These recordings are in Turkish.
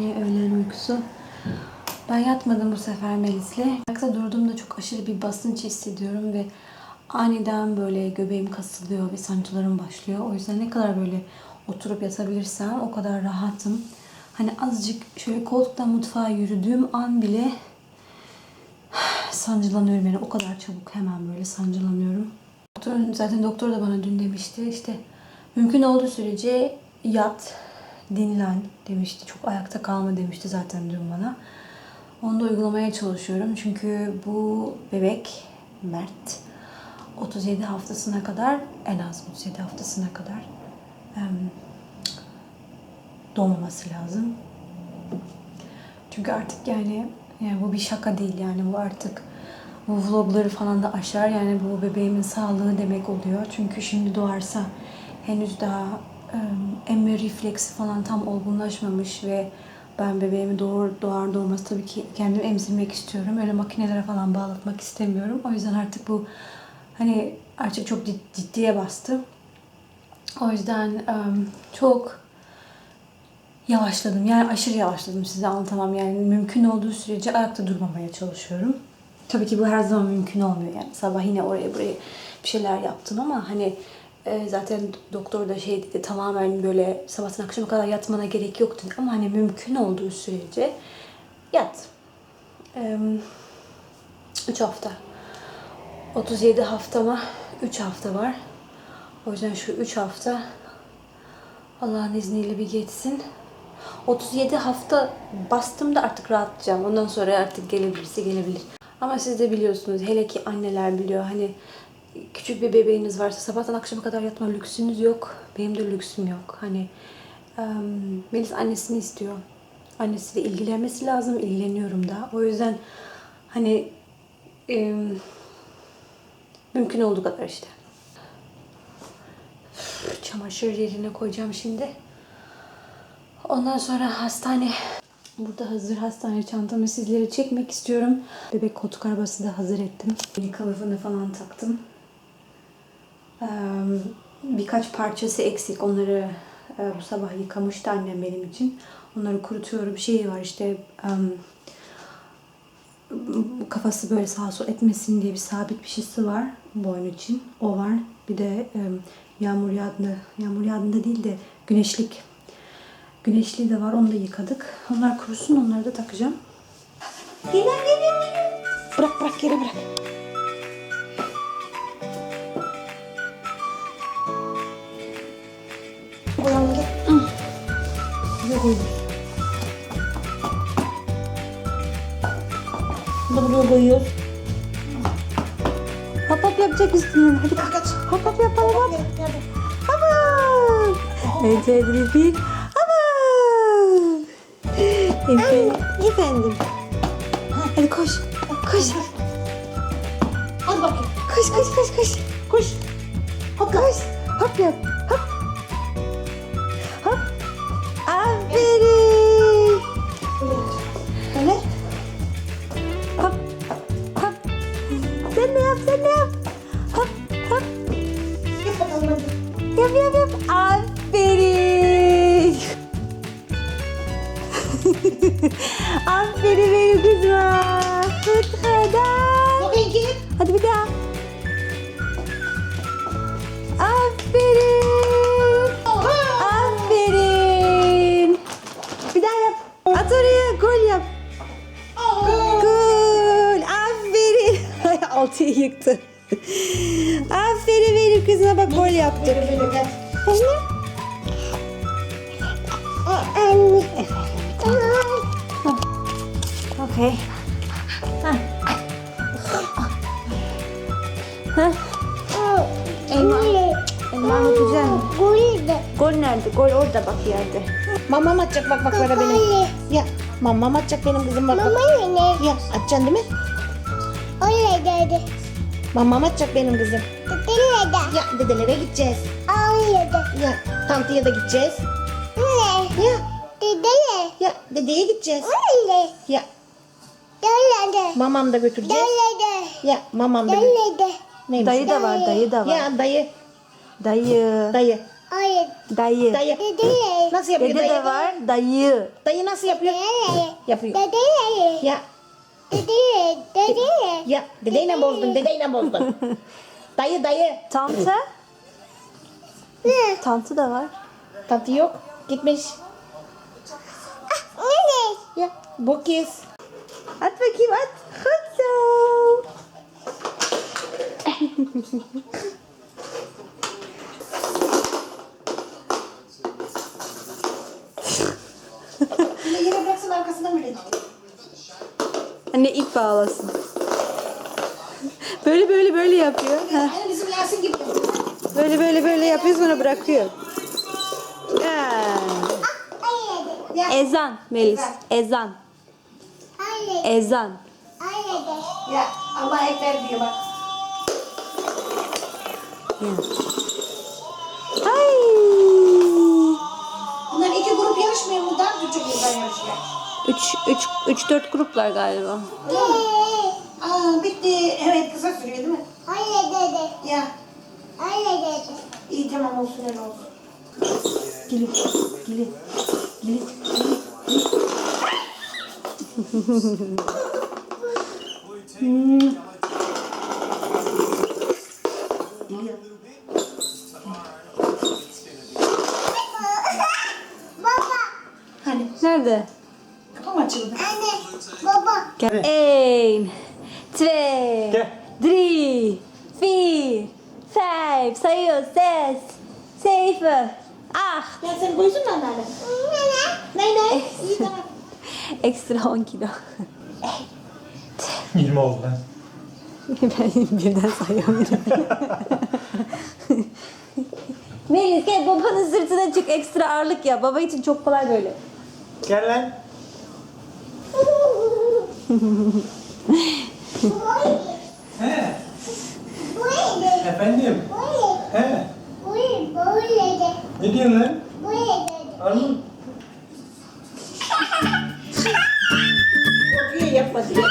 Yine öğlen uykusu. Ben yatmadım bu sefer Melis'le. Ayakta durduğumda çok aşırı bir basınç hissediyorum ve aniden böyle göbeğim kasılıyor ve sancılarım başlıyor. O yüzden ne kadar böyle oturup yatabilirsem o kadar rahatım. Hani azıcık şöyle koltuktan mutfağa yürüdüğüm an bile sancılanıyorum yani o kadar çabuk hemen böyle sancılanıyorum. Doktor, zaten doktor da bana dün demişti işte mümkün olduğu sürece yat, dinlen demişti. Çok ayakta kalma demişti zaten dün bana. Onu da uygulamaya çalışıyorum. Çünkü bu bebek Mert 37 haftasına kadar en az 37 haftasına kadar doğmaması lazım. Çünkü artık yani, yani bu bir şaka değil yani bu artık bu vlogları falan da aşar yani bu bebeğimin sağlığı demek oluyor. Çünkü şimdi doğarsa henüz daha emme refleksi falan tam olgunlaşmamış ve ben bebeğimi doğur, doğar doğmaz tabii ki kendim emzirmek istiyorum. Öyle makinelere falan bağlatmak istemiyorum. O yüzden artık bu hani artık çok cid- ciddiye bastı. O yüzden çok yavaşladım. Yani aşırı yavaşladım size anlatamam. Yani mümkün olduğu sürece ayakta durmamaya çalışıyorum. Tabii ki bu her zaman mümkün olmuyor. Yani sabah yine oraya buraya bir şeyler yaptım ama hani e, zaten doktor da şey dedi tamamen böyle sabahtan akşama kadar yatmana gerek yok dedi. Ama hani mümkün olduğu sürece yat. 3 hafta. 37 haftama 3 hafta var. O yüzden şu 3 hafta Allah'ın izniyle bir geçsin. 37 hafta bastığımda artık rahatlayacağım. Ondan sonra artık gelebilirse gelebilir. Ama siz de biliyorsunuz hele ki anneler biliyor hani küçük bir bebeğiniz varsa sabahtan akşama kadar yatma lüksünüz yok. Benim de lüksüm yok. Hani em, Melis annesini istiyor. Annesiyle ilgilenmesi lazım. ilgileniyorum da. O yüzden hani em, mümkün olduğu kadar işte. Çamaşır yerine koyacağım şimdi. Ondan sonra hastane. Burada hazır hastane çantamı sizlere çekmek istiyorum. Bebek koltuk arabası da hazır ettim. Kılıfını falan taktım. Birkaç parçası eksik. Onları bu sabah yıkamıştı annem benim için. Onları kurutuyorum. Şey var işte kafası böyle sağa sola etmesin diye bir sabit bir şeysi var boyun için. O var. Bir de yağmur yağdığında, yağmur yağdığında değil de güneşlik. Güneşliği de var. Onu da yıkadık. Onlar kurusun. Onları da takacağım. Gel gel. Bırak bırak yere bırak. Buraya koyuyoruz. Bunu da buraya koyuyoruz. Hop hop yapacak üstüne. Hadi kalk. Hop hop yapalım hop. Aman. Ece Edrifil. Aman. Efe. Efendim. Hadi koş. Koş. Hadi bakayım. Koş koş koş koş. Koş. Hop koş. Hop yap. Hop. Yap yap yap. Aferin. Aferin benim kızıma. Hadi. Bakayım ki. Hadi bir daha. Aferin. Aferin. Bir daha yap. At oraya gol yap. Gol. Aferin. Altıyı yıktı. Aferin benim kızıma bak gol yaptı. Böyle böyle gel. Okey. Elma. Elma unutacaksın. Gol nerede? Gol orada bak yerde. Mamam atacak bak baklara benim. Ya mamam atacak benim kızım bak bak. Ya atacaksın değil mi? Mamam atacak benim kızım. Ya dedelere gideceğiz. Ya tantıya da gideceğiz. Ya ya dedeye gideceğiz. Ya mamam da götüreceğiz. Ya mamam da gö- Neymiş? Dayı da var, dayı da var. Ya dayı. Dayı. Dayı. Hayır. Dayı. Dayı. Dede. Nasıl yapıyor Dede dayı? de var. Dayı. Dayı nasıl yapıyor? Yapıyor. Dede. Ya Dede. Dede. ya dedeyle bozdun dedeyle bozdun. dayı dayı. Tante. Ne? Tante de var. Tatlı yok. Gitmiş. Ne? Ya bu kez. At bakayım at. Zo. Yine yere bıraksın arkasından bile. Anne ip bağlasın. Böyle böyle böyle yapıyor. Aynı bizim Yasin gibi. Böyle böyle böyle yapıyor sonra bırakıyor. Ha. Ya. Ezan Melis. Ezan. Ezan. Ya Allah ekber diyor bak. Ya. Ay. Bunlar iki grup yarışmıyor mu? Daha küçük yıldan yarışıyor. 3 3 3 4 gruplar galiba. Aa bitti. Evet kısa sürüyor değil mi? Hayır dede. Ya Hayır dede. iyi tamam olsun öyle olsun. Gelin. Gelin. Gelin. Geliyor. Baba. Hani Nerede? Açıldı. Anne. Baba. Gel. 1, 2, Gel. 3, 4, 5. Sayıyor. Ses. 7, 8. Ya sen koysun mu anneanne? Ne ne? İyi tamam. Ekstra 10 kilo. 20 oldu lan. ben birden sayamıyorum. Melis gel babanın sırtına çık ekstra ağırlık ya. Baba için çok kolay böyle. Gel lan. He. Efendim. He. Ne diyorsun lan? Armut. Korkuyor yapma diye.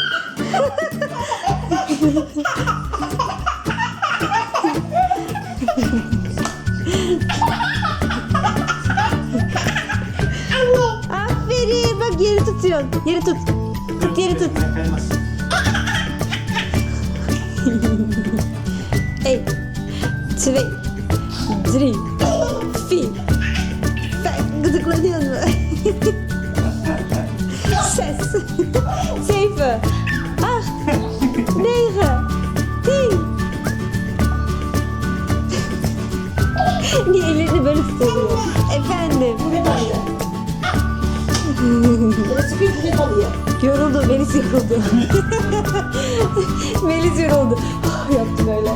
Aferin bak yeri tutuyorsun. Yeri tut. Tut yeri tut. Ey. Twee. Drie. Vier. Vijf. Gıdıklanıyor mu? Zes. Zeven. Acht. Negen. Tien. Niye ellerini böyle tutuyor? Yoruldu. Melis yoruldu. Melis yoruldu. Yaptı böyle.